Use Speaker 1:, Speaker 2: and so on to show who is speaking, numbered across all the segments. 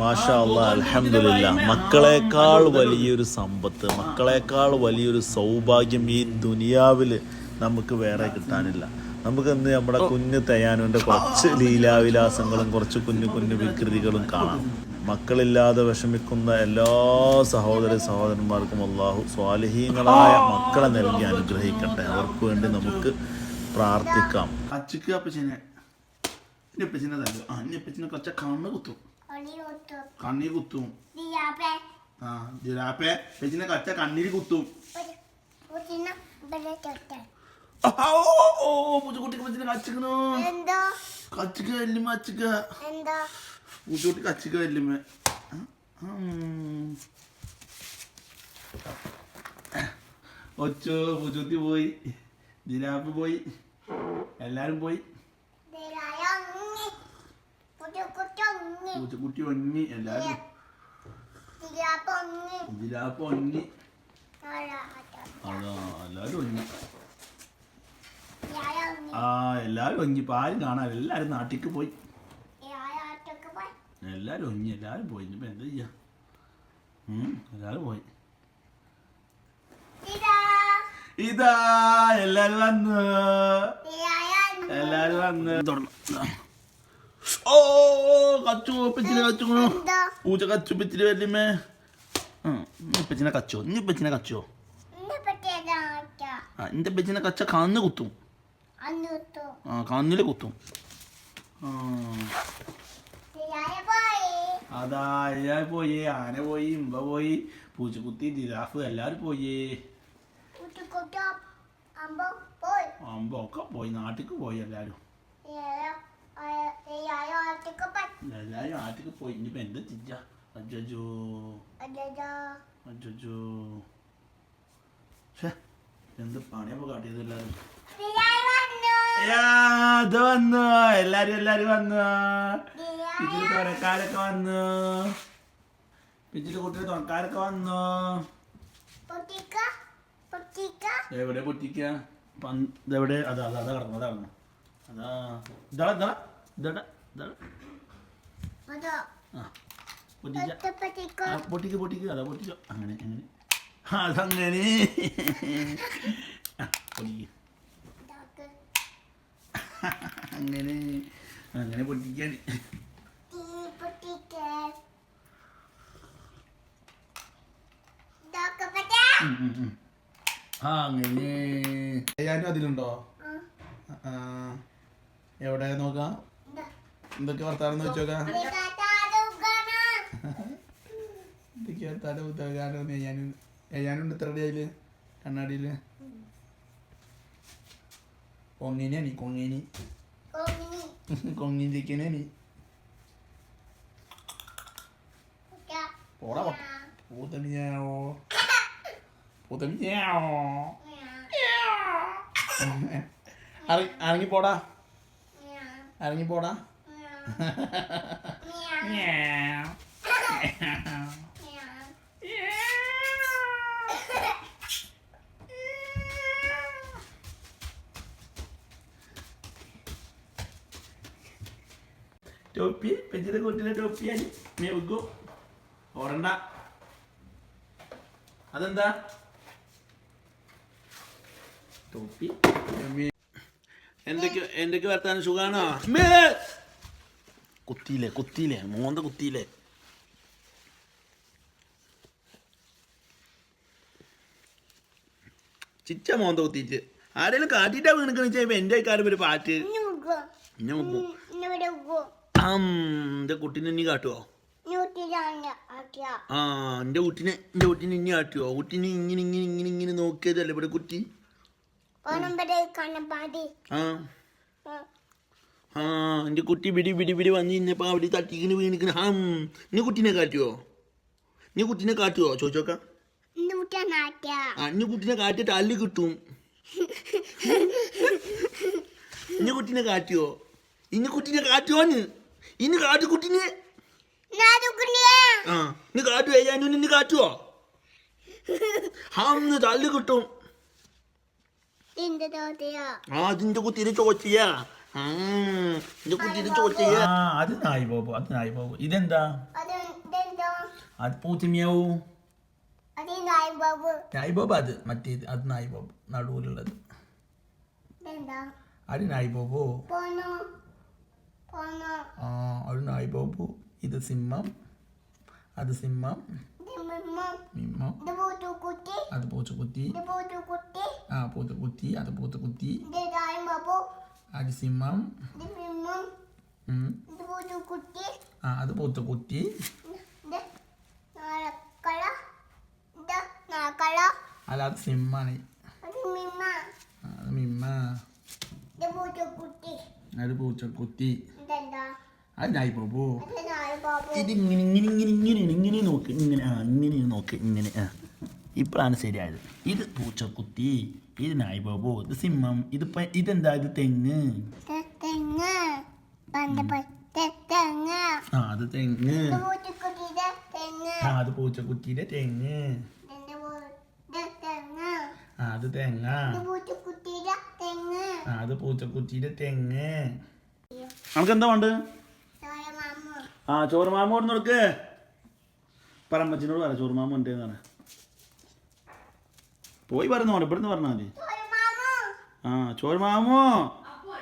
Speaker 1: മാഷാ അല്ലാ അൽഹംദുലില്ല. മക്കളെക്കാൾ വലിയൊരു സമ്പത്ത് മക്കളെക്കാൾ വലിയൊരു സൗഭാഗ്യം ഈ ദുനിയാവിൽ നമുക്ക് വേറെ കിട്ടാനില്ല. നമുക്ക് ഇന്ന് നമ്മുടെ കുഞ്ഞ് തയ്യാനുവിന്റെ കുറച്ച് ലീലാവിലാസങ്ങളും കുറച്ച് കുഞ്ഞു കുഞ്ഞു വികൃതികളും കാണാം. മക്കളില്ലാതെ വിഷമിക്കുന്ന എല്ലാ സഹോദര സഹോദരന്മാർക്കും അള്ളാഹു സ്വാലഹീങ്ങളായ മക്കളെ നൽകി അനുഗ്രഹിക്കട്ടെ. അവർക്ക് വേണ്ടി നമുക്ക് പ്രാർത്ഥിക്കാം.
Speaker 2: അച്ചിക്ക് അപ്പച്ചനെ അപ്പച്ചനെ കുറച്ച കണ്ണ് കുത്തും. കണ്ണി കുത്തും ആ ജിറാപ്പെ അപ്പച്ചനെ കച്ച കണ്ണീര് കുത്തും. ഓ ഓ പൂച്ചക്കുട്ടിക്ക് അപ്പച്ചനെ കച്ചിക്കണോ?
Speaker 3: എന്തോ?
Speaker 2: കച്ചിക്ക വല്യമ്മ അച്ചിക്ക
Speaker 3: എന്തോ?
Speaker 2: പൂച്ചക്കുട്ടി കച്ചിക്ക വല്യമ്മ ഒച്ചോ പൂച്ചക്കുട്ടി പോയി. ജിരാപ്പ് പോയി. എല്ലാരും പോയി. പൂച്ചക്കുട്ടി ഒങ്ങി എല്ലാരും. അതാ എല്ലാരും ആ എല്ലാരും ഇപ്പൊ ആരും കാണാൻ എല്ലാരും നാട്ടിക്ക് പോയി. എല്ലാരും ഒഞ്ഞി. എല്ലാരും പോയി. ഇനിയിപ്പോ എന്താ ചെയ്യാ? എല്ലാരും പോയി. ഇതാ. എല്ലാരും വന്ന്. എല്ലാരും വന്ന്. തുറന്നു ഓ കച്ചു പെച്ചിനെ കച്ചുക്കണു പൂച്ച കച്ചു പെച്ചിന് വല്യമ്മേ ഇപ്പച്ചിനെ കച്ചോ ഇനി ഇപ്പച്ചിനെ കച്ചോ. ആ ഇന്റെ പെച്ചിനെ കച്ച കന്ന് കുത്തും. ആ കന്നിൽ കുത്തും. ആ. അതാ എല്ലാരും പോയി ആന പോയി ഇമ്പ പോയി പൂച്ചക്കുത്തി ജിറാഫ് എല്ലാരും പോയി. അമ്പ പോയി. നാട്ടിക്ക് പോയി എല്ലാരും. എല്ലാരും നാട്ടിക്ക് പോയി. ഇനിയിപ്പോ എന്താ ചിജ അജ്ജോ. അജ്ജോ. ഷേ എന്ത് പണിയപ്പോ കാട്ടിയത് എല്ലാരും? ഇത് വന്നു. എല്ലാരും എല്ലാരും വന്നു. പിച്ചിൽ തുറക്കാരൊക്കെ വന്നു. പിച്ചിൽ കുട്ടിയുടെ തുറക്കാരൊക്കെ വന്നു. എവിടെ പൊട്ടിക്ക? ഇതെവിടെ? അതാ അതാ അതാ കിടന്നു അതാ കിടന്നു. അതാ ഇതാ ഇതാ. ഇതാ ഇതാ ആ പൊട്ടിക്ക. ആ, പൊട്ടിക്ക് പൊട്ടിക്ക്. അതാ പൊട്ടിക്കോ അങ്ങനെ അങ്ങനെ. ആ, അതങ്ങനെ പൊട്ടിക്ക് അങ്ങനെ. അങ്ങനെ പൊട്ടിക്കാൻ. ആ അങ്ങനെ. ഞാനും അതിലുണ്ടോ? ആ, എവിടെ നോക്കാം? എന്തൊക്കെ വർത്താനം വെച്ചോക്കാം? എന്തൊക്കെ വർത്താനം? ഇത്ര അതിൽ കണ്ണാടിയിൽ. കൊങ്ങിനി കൊങ്ങിനി. കൊങ്ങിനി. പോടാ പൂതണിയാവോ പൂതണിയാവോ ഇറങ്ങി പോടാ. ഇറങ്ങി പോടാ. ടോപ്പി പെഞ്ചിന്റെ കുട്ടിയുടെ ടോപ്പിയാണ് മെഴുകു ഓടണ്ട. അതെന്താ? ടോപ്പി. എന്തൊക്കെ എന്തൊക്കെ വർത്താനം? സുഖാണോ? കുത്തിയില്ലേ കുത്തിയില്ലേ മോന്ത കുത്തിയില്ലേ ചിച്ച മോന്ത കുത്തിച്ച് ആരെങ്കിലും കാട്ടിട്ടാ വീണിക്കണ ചെയ്യുമ്പോ എന്റെ കാര്യം ഒരു പാറ്റ് ഇന്നെ മുക്കും ആം, എന്റെ കുട്ടീനെ ഇനി കാട്ടുവോ? ആ എന്റെ കുട്ടീനെ എന്റെ കുട്ടീനെ ഇനി കാട്ടുവോ കുട്ടീനെ ഇങ്ങനെ ഇങ്ങനെ ഇങ്ങനെ ഇങ്ങനെ നോക്കിയതല്ലേ ഇവിടെ കുട്ടി? ആ. ആ എന്റെ കുട്ടി പിടി പിടി പിടി വന്ന് ഇന്നപ്പോ അവിടെ തട്ടിക്കിന് വീണിക്കുന്നു ഹാം നീ കുട്ടീനെ കാറ്റുവോ നീ കുട്ടീനെ കാറ്റുവോ ചോദിച്ചോക്ക. ആ ഇനി കുട്ടീനെ കാട്ടിയിട്ട് അല്ല് കിട്ടും. ഇന്ന കുട്ടീനെ കാറ്റുവോ ഇന്ന കുട്ടീനെ കാട്ടുവോന്ന്? ഇന്ന് കാട്ടു കുട്ടീനെ. ആ ഇന്ന് കാറ്റു ഏജാനു ഇന്ന് കാറ്റുവോ ഹാന്ന് തല്ല് കിട്ടും. ആ അതിന്റെ കുട്ടീനെ ചോദിച്ചാ ആ എന്റെ കുട്ടീനെ ചോദിച്ചാ
Speaker 1: ആ അത് നായി ബോബു അത് നായി ബോബു. ഇതെന്താ?
Speaker 3: അത്
Speaker 2: പൂച്ചമ്യാവൂ
Speaker 3: അത് നായി ബാബു.
Speaker 2: നായി ബോബ് അത്. മറ്റേത് അത് നായി ബോബ്. നടുവിലുള്ളത്.
Speaker 3: ഇതെന്താ?
Speaker 2: അത് നായി ബോബു ആ അത് നായി ബോബു. ഇത് സിംഹം. അത് സിംഹം.
Speaker 3: ഇത് മിമ്മ
Speaker 2: അത് പൂച്ചക്കുത്തി
Speaker 3: ഇത്
Speaker 2: ആ പൂച്ചക്കുത്തി അത് പൂച്ചക്കുത്തി
Speaker 3: ഇത് നായി ബാബു?
Speaker 2: അത് സിംഹം. ആ അത്
Speaker 3: പൂത്തുകുത്തി
Speaker 2: അല്ല അത് സിംഹാണ്.
Speaker 3: അത് മിമ്മ.
Speaker 2: അത് പൂച്ചക്കുത്തി അത് നായി ബാബു ഇത് ഇങ്ങനെ ഇങ്ങനെ ഇങ്ങനെ ഇങ്ങനെ ഇങ്ങനെ നോക്ക്. ഇങ്ങനെ ആ ഇങ്ങനെ നോക്ക് ഇങ്ങനെ ആ. ഇപ്പോഴാണ് ശരിയായത്. ഇത് പൂച്ചക്കുത്തി ഇത് നായി ബാബു ഇത് സിംഹം. ഇത് ഇതെന്താ? ഇത് തെങ്ങ്. ആ അത് തെങ്ങ്. ആ അത് പൂച്ചക്കുത്തിയുടെ തെങ്ങ്. ആ അത് തെങ്ങ. ആ അത് പൂച്ചക്കുത്തിയുടെ തെങ്ങ്. നമുക്ക് എന്താ വേണ്ട ആ ചോറുമാമ കൊണ്ട് നോക്ക് പറമ്പച്ചിനോട് പറ ചോറുമാമ ഉണ്ട് എന്നാണ് പോയി പറഞ്ഞു ഇവിടെ ഇവിടുന്ന് പറഞ്ഞാൽ മതി
Speaker 3: മാമു
Speaker 2: ആ
Speaker 3: ചോരമാമോ Appu.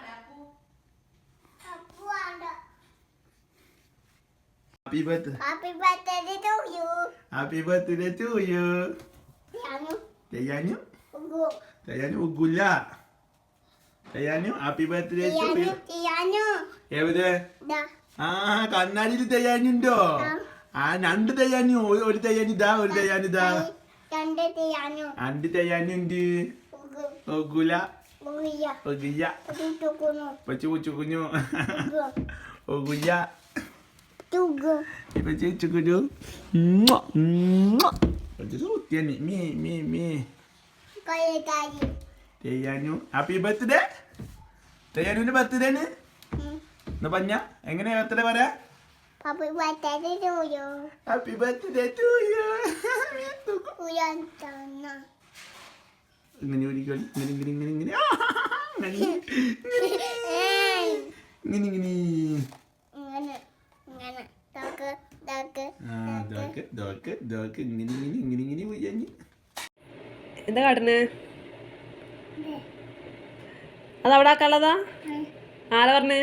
Speaker 3: Happy birth
Speaker 2: happy birthday to you
Speaker 3: happy
Speaker 2: birthday
Speaker 3: to
Speaker 2: you ഉഗ്ഗുല്ല happy birthday to you
Speaker 3: യാനു
Speaker 2: എവിടെ?
Speaker 3: ദാ
Speaker 2: ആ കണ്ണാടിയിൽ തെയ്യാനുണ്ടോ ആ. രണ്ട് തെയ്യാനു ഒരു- തെയ്യാനിതാ തെയ്യാൻ ഇതാ ഒരു തെയ്യാൻ ഇതാ. തെയ്യാനുണ്ട്
Speaker 3: ഉഗു
Speaker 2: ഒഗുല. ഒഗിയ പച്ചു കുഞ്ഞു ഒഗുയ പച്ചു കുത്തിയാണ് മീ മീ മീ. തെയ്യാനു. ഹാപ്പി ബർത്ത്ഡേ തെയ്യാനുവിന്റെ ബർത്ത്ഡേ ആണ് എന്നാ പറഞ്ഞ എങ്ങനെ ബർത്ത്ഡേ പറയാ?
Speaker 3: Happy birthday to you.
Speaker 2: Happy birthday to you.
Speaker 3: ഉയാൻ തന്ന
Speaker 2: ഇങ്ങനെ ഒരിക്കൽ ഇങ്ങനെ ഇങ്ങനെ ഇങ്ങനെ ഇങ്ങനെ. ആ, ഇങ്ങനെ ഇങ്ങനെ. ഇങ്ങനെ
Speaker 3: ഇങ്ങനെ. ഇങ്ങനെ ദാക്ക് ദാക്ക്
Speaker 2: ആ ദോക്ക് ദോക്ക് ദോക്ക് ഇങ്ങനെ ഇങ്ങനെ ഇങ്ങനെ ഇങ്ങനെ പോയി
Speaker 4: എന്താ കാട്ടുന്നെ അതവിടെ ആക്കാനുള്ളതാ? ആരാ പറഞ്ഞേ?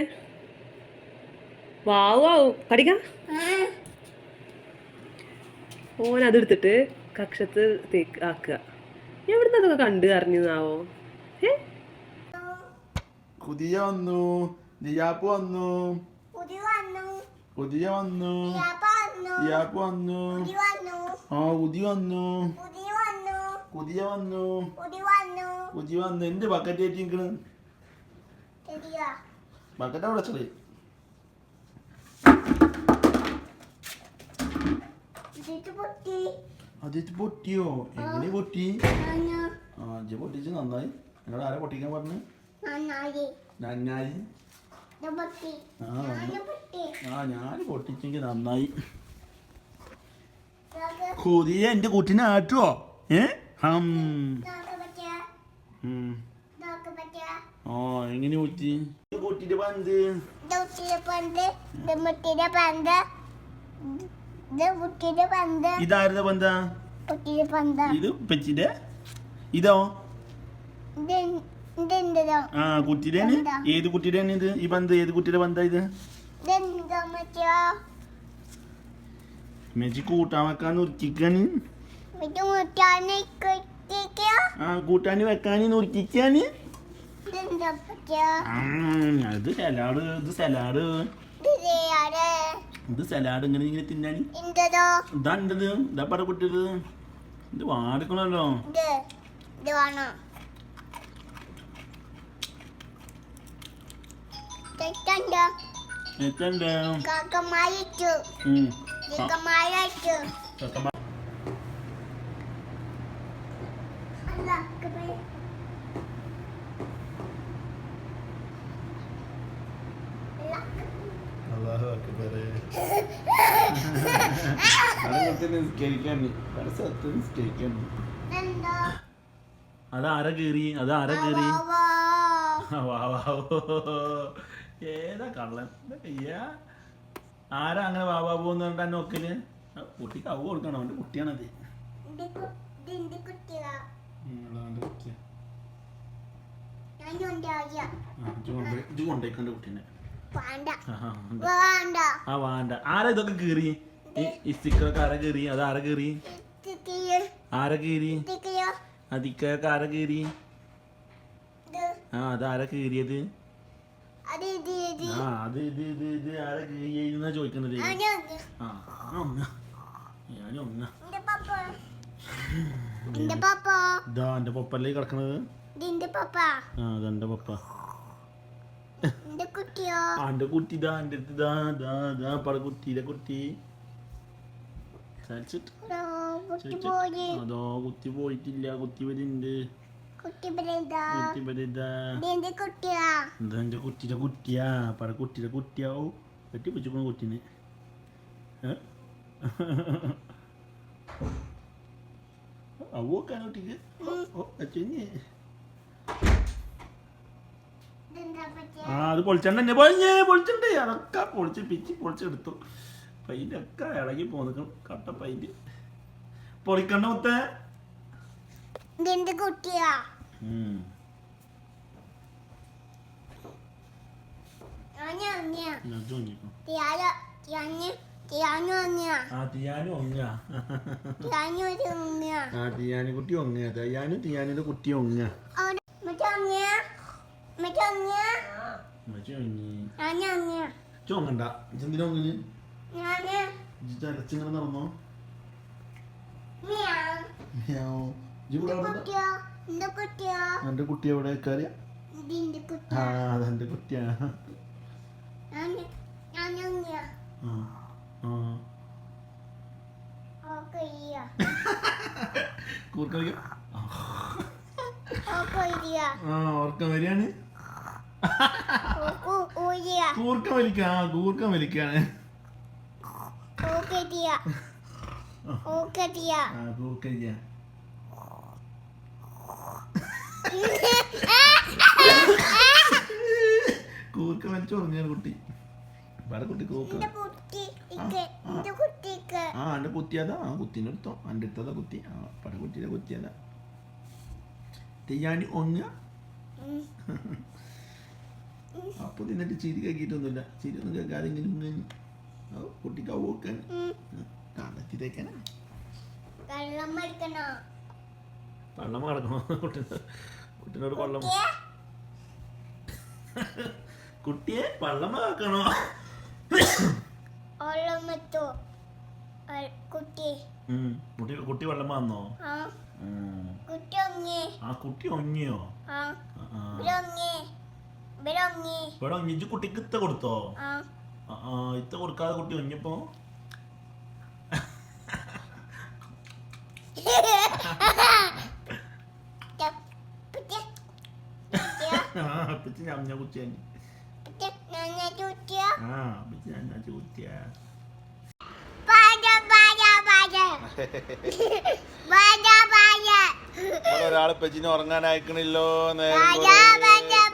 Speaker 4: വാവു വാവു. കടിക്കാം ഓൻ അതെടുത്തിട്ട് കക്ഷത്ത് തേക്ക് ആക്കുക. എവിടുന്ന് അതൊക്കെ കണ്ട് അറിഞ്ഞാവോ ഏ
Speaker 2: പുതിയ വന്നു. ദിയാപ്പ് വന്നു. പുതിയ വന്നു.
Speaker 3: യാപ്പ വന്നു.
Speaker 2: ആ ഉതി വന്നു. പുതിയ വന്നു. പുതിയ വന്നു. എന്റെ ബക്കറ്റ്
Speaker 3: ഏറ്റിക്കണ്
Speaker 2: ബക്കറ്റ് അവിടെ ചെറിയ അതിട്ട് പൊട്ടിയോ? എങ്ങനെ പൊട്ടി? ആ ഇജ്ജ് പൊട്ടിച്ച് നന്നായി. എന്നോട് ആരെ പൊട്ടിക്കാൻ പറഞ്ഞു?
Speaker 3: നന്നായി.
Speaker 2: ആ ഞാൻ പൊട്ടിച്ചെങ്കിൽ നന്നായി. കൊതിയെ എന്റെ കുട്ടിനെ ആട്ടുവോ? ഏ? ഹം. ആ എങ്ങനെ കുട്ടി
Speaker 3: കുട്ടിയുടെ പന്ത്. പന്ത്. പന്ത്.
Speaker 2: ഇതാരുടെ പന്ത? ഇത് പെച്ചിന്റെ ഇതോ? ആ
Speaker 3: കുട്ടിയുടെ?
Speaker 2: ഏത് കുട്ടിയുടെ ഇത്? ഈ പന്ത് ഏത് കുട്ടിയുടെ പന്താ ഇത്? മെച്ചി കൂട്ടാൻ വെക്കാൻ ഉരുക്കിക്കാന് ആ കൂട്ടാൻ വെക്കാൻ ഉരുക്കിക്കാന് അത് സലാഡ്. ഇത് സലാഡ്.
Speaker 3: ഇത്
Speaker 2: സലാഡ് ഇങ്ങനെ ഇങ്ങനെ തിന്നാനി?
Speaker 3: ഇതാണ്ടത്.
Speaker 2: ഇതാ ഉണ്ടത് ഇതാ പറ കുട്ടിയത് ഇത് വാടിക്കണല്ലോ എത്തണ്ടേ
Speaker 3: കാക്കമാരിച്ചു
Speaker 2: കിടന്ന് നിസ്കരിക്കാൻ സത്ത് നിസ്കരിക്കാൻ. അത് ആര കീറി? അത് ആര കീറി? ഏതാ കള്ളൻ? ആരാ അങ്ങനെ വാവാ പോകുന്ന പറഞ്ഞാൽ നോക്കൽ? കുട്ടിക്ക് അവ കൊടുക്കണം. അവന്റെ കുട്ടിയാണത്. ആ
Speaker 3: വാണ്ട.
Speaker 2: ആരാ ഇതൊക്കെ കീറി? ഈ അത് ആരാ
Speaker 3: കയറി
Speaker 2: ആ അത് ആരാ ആ അത് ഇത് ഇത് ഇത് ആരാ
Speaker 3: ചോദിക്കുന്നത്?
Speaker 2: ആ കുട്ടി ഇതാ എന്റെ അടുത്ത് ദാ ദാ ഇതാ പറ കുട്ടിയുടെ കുട്ടി. അതോ കുത്തി പോയിട്ടില്ല. കുത്തി വരുന്നുണ്ട്
Speaker 3: കുട്ടി
Speaker 2: വരുതാ
Speaker 3: കുട്ടിയാ.
Speaker 2: എന്താ എന്റെ കുട്ടിയുടെ കുട്ടിയാ? പറ കുട്ടിയുടെ കുട്ടിയാവോ കെട്ടി കുട്ടീനെ. കുട്ടിക്ക്? അച്ഛനെ.
Speaker 3: പറ്റിയ?
Speaker 2: ആ അത് പൊളിച്ചണ്ട പൊളിഞ്ഞേ പൊളിച്ചിട്ടുണ്ട്. അതൊക്കെ പൊളിച്ച് പിച്ച് പൊളിച്ചെടുത്തു. പെയിന്റ് ഒക്കെ ഇളകി പോന്നിക്കണം കട്ട പെയിന്റ്. പൊളിക്കണ്ട മുത്തേ.
Speaker 3: കുട്ടിയാ?
Speaker 2: കുട്ടി കുട്ടി എന്തിനാ
Speaker 3: എന്റെ
Speaker 2: കുട്ടി എവിടെ?
Speaker 3: കാര്യം?
Speaker 2: ആ കൂർക്കം വലിക്കാ കൂർക്കം വലിക്കാണ്.
Speaker 3: ഓക്കെ
Speaker 2: ടിയ കുട്ടി. വേറെ കുട്ടി
Speaker 3: കൂക്ക്
Speaker 2: ആ എന്റെ കുത്തിയതാ ആ കുത്തിന്റെ അടുത്തോ. എന്റെ എടുത്തതാ കുത്തി ആ പട കുട്ടിയുടെ കുത്തിയതാ തെയ്യാണ്ടി ഒങ്ങ അപ്പൊ നിന്നിട്ട് ചിരി കേക്കിട്ടൊന്നുമില്ല. ചിരി ഒന്നും കേൾക്കാതെ കുട്ടിക്ക് ഓക്കാൻ കാലത്തി പള്ളം കുട്ടിനോട് പള്ളം
Speaker 3: കുട്ടിയെ പള്ളം ആക്കണോ കുട്ടി
Speaker 2: വെള്ളം വന്നോ
Speaker 3: ആ കുട്ടി
Speaker 2: ഒങ്ങിയോ ഇവിടെ കുട്ടിക്ക് ഇത്ത കൊടുത്തോ ഇത്ത കൊടുക്കാതെ കുട്ടി
Speaker 3: ഒഞ്ഞപ്പോ
Speaker 2: ആ
Speaker 1: ഒരാൾ പെജിനെ ഉറങ്ങാൻ അയക്കണില്ലോ
Speaker 3: നേരം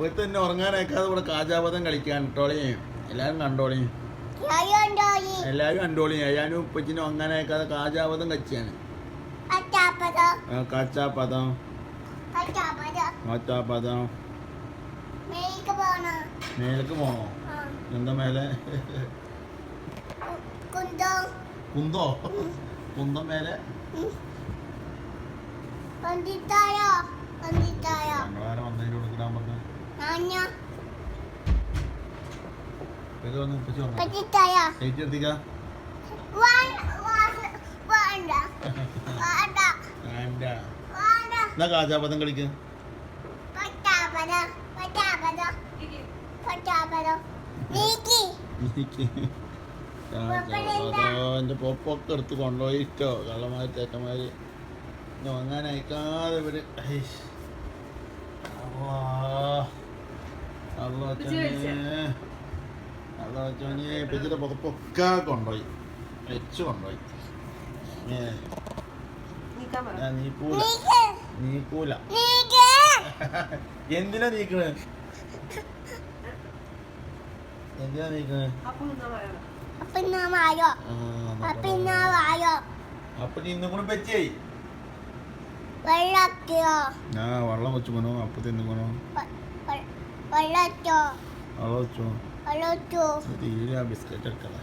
Speaker 2: ഒരു തന്നെ ഉറങ്ങാനേക്കാതെ ഇവിടെ കാജാപഥം കളിക്കാൻ കേട്ടോളിയും എല്ലാരും
Speaker 3: കണ്ടോളിയും
Speaker 2: എല്ലാരും കണ്ടോളിയും ഏഴാനും ഉപ്പച്ചിനും
Speaker 3: ഉറങ്ങാനേക്കാതെ കാജാപഥം
Speaker 2: കച്ചാണ്
Speaker 3: കച്ചാപഥം കച്ചാപഥം
Speaker 2: മേലേക്ക് പോണോ? എന്താ മേലെ?
Speaker 3: കുന്തോ.
Speaker 2: കുന്തോ? കുന്തം മേലെ? എന്നാ കളിക്ക്? എന്റെ പൊപ്പൊക്കെ എടുത്ത് കൊണ്ടുപോയി ഇഷ്ടോ കള്ളമാര് തേക്കമാര് ഇനി വാങ്ങാൻ അയക്കാതെ ഇവർ. ഹൈഷ്. അള്ളാ. അള്ളാ അച്ഛനെ. അള്ളാ അച്ഛനെ. ഇപ്പച്ചിയുടെ പുതപ്പൊക്കെ കൊണ്ടുപോയി. വെച്ച് ഞാൻ നീക്കൂല
Speaker 3: നീക്ക്
Speaker 2: നീക്കൂല.
Speaker 3: നീക്ക്
Speaker 2: എന്തിനാ നീക്കണേ? എന്തിനാ നീക്കണേ?
Speaker 4: അപ്പൊ നിന്നാ പറയണം.
Speaker 3: അപ്പൊ നാ വായോ? അപ്പൊ
Speaker 2: ഇന്നും കൂടെ പറ്റിയായി
Speaker 3: വെള്ളത്തിയോ
Speaker 2: ആ വെള്ളം വെച്ചു പോണോ? അപ്പൊ തിന്നുകൊണോ
Speaker 3: വെള്ളത്തോ
Speaker 2: വെള്ളം വെച്ചോ?
Speaker 3: വെള്ളത്തോ
Speaker 2: തീരെ ബിസ്ക്കറ്റ് എടുക്കല